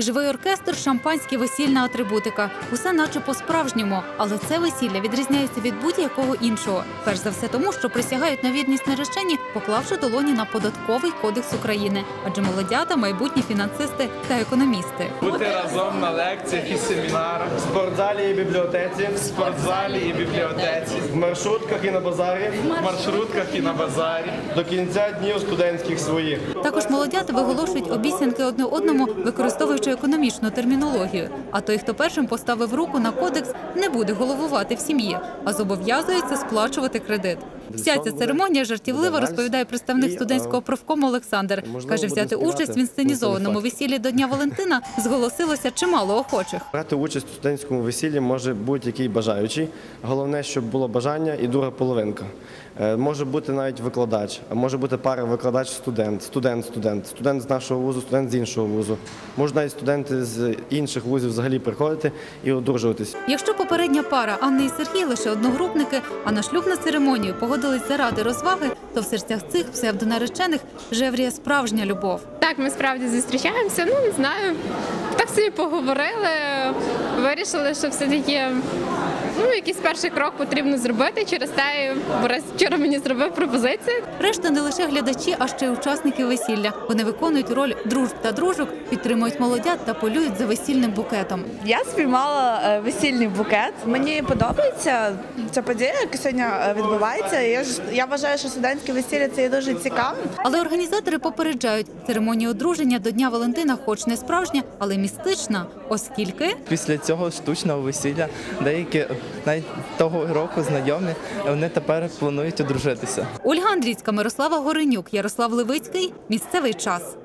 Живий оркестр, шампанське, весільна атрибутика. Усе наче по-справжньому, але це весілля відрізняється від будь-якого іншого. Перш за все тому, що присягають на вірність наречені, поклавши долоні на податковий кодекс України, адже молодята майбутні фінансисти та економісти. Бути разом на лекціях і семінарах, В спортзалі і бібліотеці, в спортзалі і бібліотеці, в маршрутках і на базарі в маршрутках і на базарі. до кінця днів студентських своїх. Також молодята виголошують обіцянки одне одному, використовуючи економічну термінологію. А той, хто першим поставив руку на кодекс, не буде головувати в сім'ї, а зобов'язується сплачувати кредит. Вся ця церемонія жартівливо розповідає представник студентського профкому Олександр. Каже, взяти участь в інсценізованому весіллі до Дня Валентина зголосилося чимало охочих. Брати участь у студентському весіллі може будь-який бажаючий. Головне, щоб було бажання і друга половинка. Е, Може бути навіть викладач, а може бути пара викладач-студент, студент-студент, студент з нашого вузу, студент з іншого вузу. Можуть навіть студенти з інших вузів взагалі приходити і одружуватись. Якщо попередня пара Анни і Сергій лише одногрупники, а на шлюбну церемонію погодились заради розваги, то в серцях цих псевдонаречених жевріє справжня любов. Так, ми справді зустрічаємося. Ну не знаю. Так собі поговорили, вирішили, що все-таки ну, якийсь перший крок потрібно зробити. Через те Борис вчора мені зробив пропозицію. Решта не лише глядачі, а ще й учасники весілля. Вони виконують роль дружб та дружок, підтримують молодят та полюють за весільним букетом. Я спіймала е, весільний букет. Мені подобається ця подія, яка сьогодні е, відбувається. Я ж я вважаю, що студентське весілля це є дуже цікавим. Але організатори попереджають, церемонія одруження до Дня Валентина, хоч не справжня, але містична, оскільки Після цього штучного весілля деякі навіть того року знайомі, вони тепер планують одружитися. Ольга Андрійська, Мирослава Горенюк, Ярослав Левицький. Місцевий час.